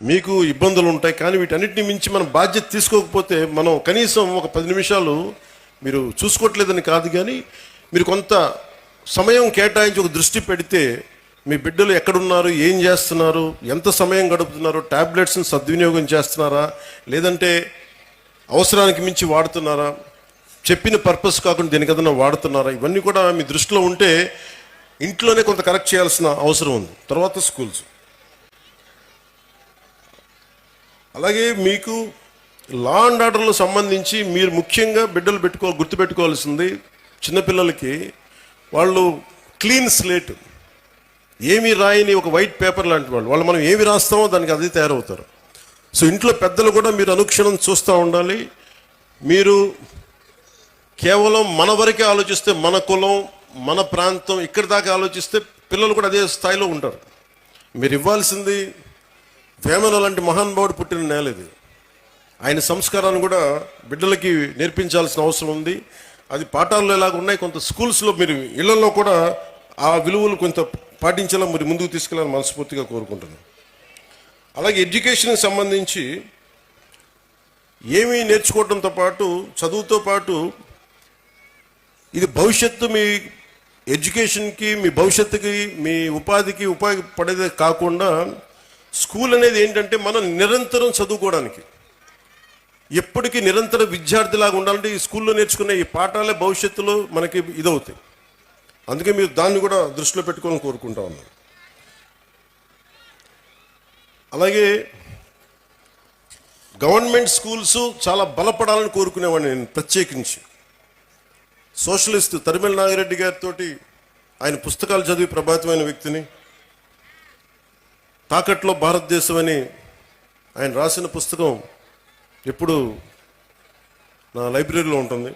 మీకు ఇబ్బందులు ఉంటాయి కానీ వీటన్నిటిని మించి మనం బాధ్యత తీసుకోకపోతే మనం కనీసం ఒక పది నిమిషాలు మీరు చూసుకోవట్లేదని కాదు కానీ మీరు కొంత సమయం కేటాయించి ఒక దృష్టి పెడితే మీ బిడ్డలు ఎక్కడున్నారు ఏం చేస్తున్నారు ఎంత సమయం గడుపుతున్నారు ట్యాబ్లెట్స్ని సద్వినియోగం చేస్తున్నారా లేదంటే అవసరానికి మించి వాడుతున్నారా చెప్పిన పర్పస్ కాకుండా దేనికి ఏదైనా వాడుతున్నారా ఇవన్నీ కూడా మీ దృష్టిలో ఉంటే ఇంట్లోనే కొంత కరెక్ట్ చేయాల్సిన అవసరం ఉంది. తర్వాత స్కూల్స్. అలాగే మీకు లా అండ్ ఆర్డర్లకు సంబంధించి మీరు ముఖ్యంగా బిడ్డలు పెట్టుకో గుర్తుపెట్టుకోవాల్సింది చిన్నపిల్లలకి వాళ్ళు క్లీన్ స్లేట్ ఏమి రాయని ఒక వైట్ పేపర్ లాంటి వాళ్ళు. వాళ్ళు మనం ఏమి రాస్తామో దానికి అది తయారవుతారు. సో ఇంట్లో పెద్దలు కూడా మీరు అనుక్షణం చూస్తూ ఉండాలి. మీరు కేవలం మన వరకే ఆలోచిస్తే మన కులం మన ప్రాంతం ఇక్కడి దాకా ఆలోచిస్తే పిల్లలు కూడా అదే స్థాయిలో ఉంటారు. మీరు ఇవ్వాల్సింది వేమన లాంటి మహానుభావుడు పుట్టిన నేల ఇది. ఆయన సంస్కారాన్ని కూడా బిడ్డలకి నేర్పించాల్సిన అవసరం ఉంది. అది పాఠాల్లో ఎలాగ ఉన్నాయి కొంత స్కూల్స్లో మీరు ఇళ్ళలో కూడా ఆ విలువలు కొంత పాటించేలా మీరు ముందుకు తీసుకెళ్ళాలని మనస్ఫూర్తిగా కోరుకుంటున్నాను. అలాగే ఎడ్యుకేషన్కి సంబంధించి ఏమీ నేర్చుకోవడంతో పాటు చదువుతో పాటు ఇది భవిష్యత్తు మీ ఎడ్యుకేషన్కి మీ భవిష్యత్తుకి మీ ఉపాధికి ఉపయోగపడేదే కాకుండా స్కూల్ అనేది ఏంటంటే మనం నిరంతరం చదువుకోవడానికి. ఎప్పటికీ నిరంతర విద్యార్థిలాగా ఉండాలంటే ఈ స్కూల్లో నేర్చుకునే ఈ పాఠాలే భవిష్యత్తులో మనకి ఇదవుతాయి. అందుకే మీరు దాన్ని కూడా దృష్టిలో పెట్టుకోవాలని కోరుకుంటా ఉన్నాను. అలాగే గవర్నమెంట్ స్కూల్స్ చాలా బలపడాలని కోరుకునేవాడిని నేను ప్రత్యేకించి. సోషలిస్ట్ తరిమల్ నాగిరెడ్డి గారితో ఆయన పుస్తకాలు చదివి ప్రభావితమైన వ్యక్తిని తాకట్లో భారతదేశం అని ఆయన రాసిన పుస్తకం ఎప్పుడు నా లైబ్రరీలో ఉంటుంది.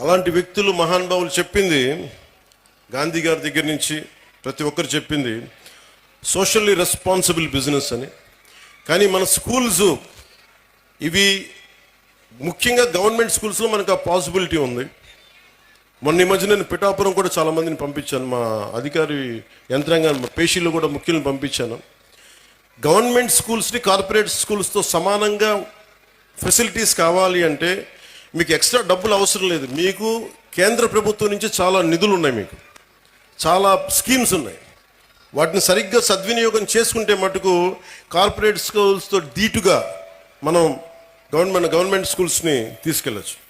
అలాంటి వ్యక్తులు మహానుభావులు చెప్పింది గాంధీ గారి దగ్గర నుంచి ప్రతి ఒక్కరు చెప్పింది సోషల్లీ రెస్పాన్సిబుల్ బిజినెస్ అని. కానీ మన స్కూల్స్ ఇవి ముఖ్యంగా గవర్నమెంట్ స్కూల్స్లో మనకు ఆ పాసిబిలిటీ ఉంది. మొన్న ఈ మధ్య నేను పిఠాపురం కూడా చాలా మందిని పంపించాను. మా అధికారి యంత్రాంగాన్ని మా పేషీలు కూడా ముఖ్యులను పంపించాను. గవర్నమెంట్ స్కూల్స్ని కార్పొరేట్ స్కూల్స్తో సమానంగా ఫెసిలిటీస్ కావాలి అంటే మీకు ఎక్స్ట్రా డబ్బులు అవసరం లేదు. మీకు కేంద్ర ప్రభుత్వం నుంచి చాలా నిధులు ఉన్నాయి మీకు. చాలా స్కీమ్స్ ఉన్నాయి. వాటిని సరిగ్గా సద్వినియోగం చేసుకుంటే మటుకు కార్పొరేట్ స్కూల్స్తో ధీటుగా మనం గవర్నమెంట్ గవర్నమెంట్ స్కూల్స్ని తీసుకెళ్ళచ్చు.